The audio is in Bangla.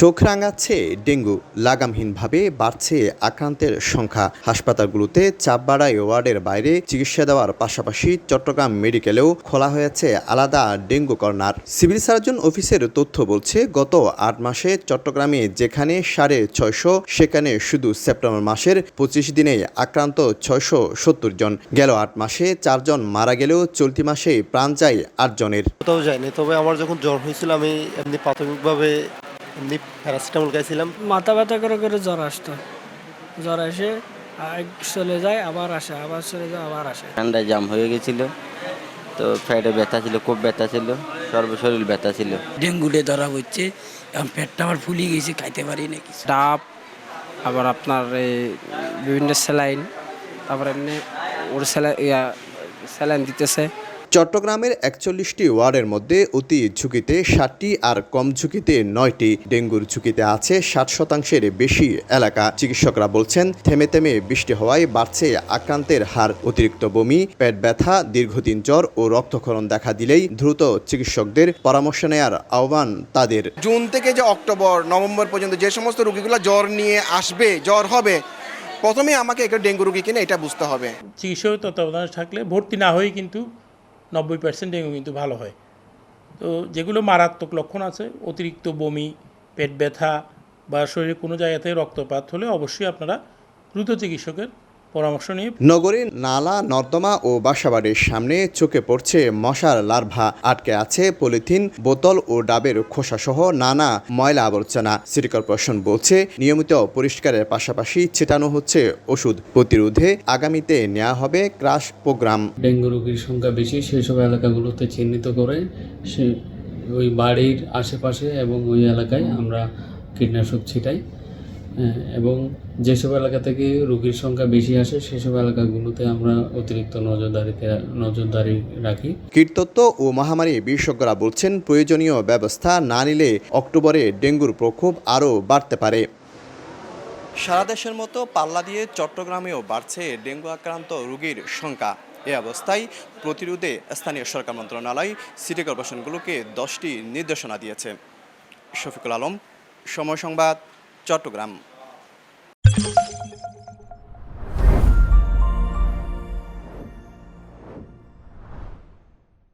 চোখ রাঙাচ্ছে ডেঙ্গু। লাগামহীনভাবে বাড়ছে আক্রান্তের সংখ্যা। হাসপাতালগুলোতে চাপ বাড়ায় ওয়ার্ডের বাইরে চিকিৎসা দেওয়ার পাশাপাশি চট্টগ্রাম মেডিকেলেও খোলা হয়েছে আলাদা ডেঙ্গু কর্নার। সিভিল সার্জন অফিসের তথ্য বলছে, গত আট মাসে চট্টগ্রামে যেখানে সাড়ে ছয়শো, সেখানে শুধু সেপ্টেম্বর মাসের পঁচিশ দিনে আক্রান্ত ছয়শো সত্তর জন। গেল আট মাসে চারজন মারা গেলেও চলতি মাসে প্রাণ যায় আটজনের কোথাও যায়নি। তবে আমার যখন জ্বর হয়েছিল, আমি এমনি প্রাথমিকভাবে এমনি প্যারাসিটামল খাইছিলাম। মাথা ব্যথা করে করে জ্বর আসতো। জ্বর এসে আর চলে যায় আবার আসে আবার চলে যায় আবার আসে। ঠান্ডায় জাম হয়ে গেছিল। তো পেটে ব্যথা ছিল খুব ব্যথা ছিল সর্বশরীর ব্যথা ছিল। ডেঙ্গুতে ধরা হচ্ছে এখন পেটটা আমার ফুলে গেছে খাইতে পারি না কিছু। ডাব আবার আপনার এই বিভিন্ন স্যালাইন তারপর এমনি ওর স্যালাই স্যালাইন দিতেছে। চট্টগ্রামের একচল্লিশটি ওয়ার্ডের মধ্যে অতি ঝুঁকিতে ষাটটি আর কম ঝুঁকিতে নয়টি ডেঙ্গুর ঝুঁকিতে আছে ষাট শতাংশের বেশি এলাকা। চিকিৎসকরা বলছেন থেমে থেমে বৃষ্টি হওয়ায় বাড়ছে আক্রান্তের হার অতিরিক্ত বমি পেট ব্যথা দীর্ঘদিন জ্বর ও রক্তক্ষরণ দেখা দিলেই দ্রুত চিকিৎসকদের পরামর্শ নেয়ার আহ্বান তাদের। জুন থেকে যে অক্টোবর নভেম্বর পর্যন্ত যে সমস্ত রোগীগুলো জ্বর নিয়ে আসবে জ্বর হবে প্রথমে আমাকে একটা ডেঙ্গু রোগী কিনে এটা বুঝতে হবে। চিকিৎসক তত্ত্বাবধানে থাকলে ভর্তি না হয়ে কিন্তু নব্বই পার্সেন্ট ডেঙ্গু কিন্তু ভালো হয়। তো যেগুলো মারাত্মক লক্ষণ আছে, অতিরিক্ত বমি, পেট ব্যথা বা শরীরে কোনো জায়গাতে রক্তপাত হলে অবশ্যই আপনারা দ্রুত চিকিৎসকের পরামর্শ নিয়ে নগরীর নালা নর্দমা ও বাসাবাড়ির সামনে চোখে পড়ছে মশার লার্ভা। আটকে আছে পলিথিন বোতল ও ডাবের খোসাসহ নানা ময়লা আবর্জনা। সিটি কর্পোরেশন বলছে নিয়মিত পরিষ্কারের পাশাপাশি ছেটানো হচ্ছে ওষুধ প্রতিরোধে। আগামীতে নেওয়া হবে ক্রাশ প্রোগ্রাম। ডেঙ্গু রোগীর সংখ্যা বেশি সেসব এলাকাগুলোতে চিহ্নিত করে সে ওই বাড়ির আশেপাশে এবং ওই এলাকায় আমরা কীটনাশক ছিটাই। এবং যেসব এলাকা থেকে রোগীর সংখ্যা বেশি আসে সেসব এলাকাগুলোতে আমরা অতিরিক্ত নজরদারিতে নজরদারি রাখি। কীটতত্ত্ব ও মহামারী বিশেষজ্ঞরা বলছেন প্রয়োজনীয় ব্যবস্থা না নিলে অক্টোবরে ডেঙ্গুর প্রকোপ আরও বাড়তে পারে। সারা দেশের মতো পাল্লা দিয়ে চট্টগ্রামেও বাড়ছে ডেঙ্গু আক্রান্ত রোগীর সংখ্যা। এ অবস্থায় প্রতিরোধে স্থানীয় সরকার মন্ত্রণালয় সিটি কর্পোরেশনগুলোকে দশটি নির্দেশনা দিয়েছে। শফিকুল আলম সময় সংবাদ চট্টগ্রাম।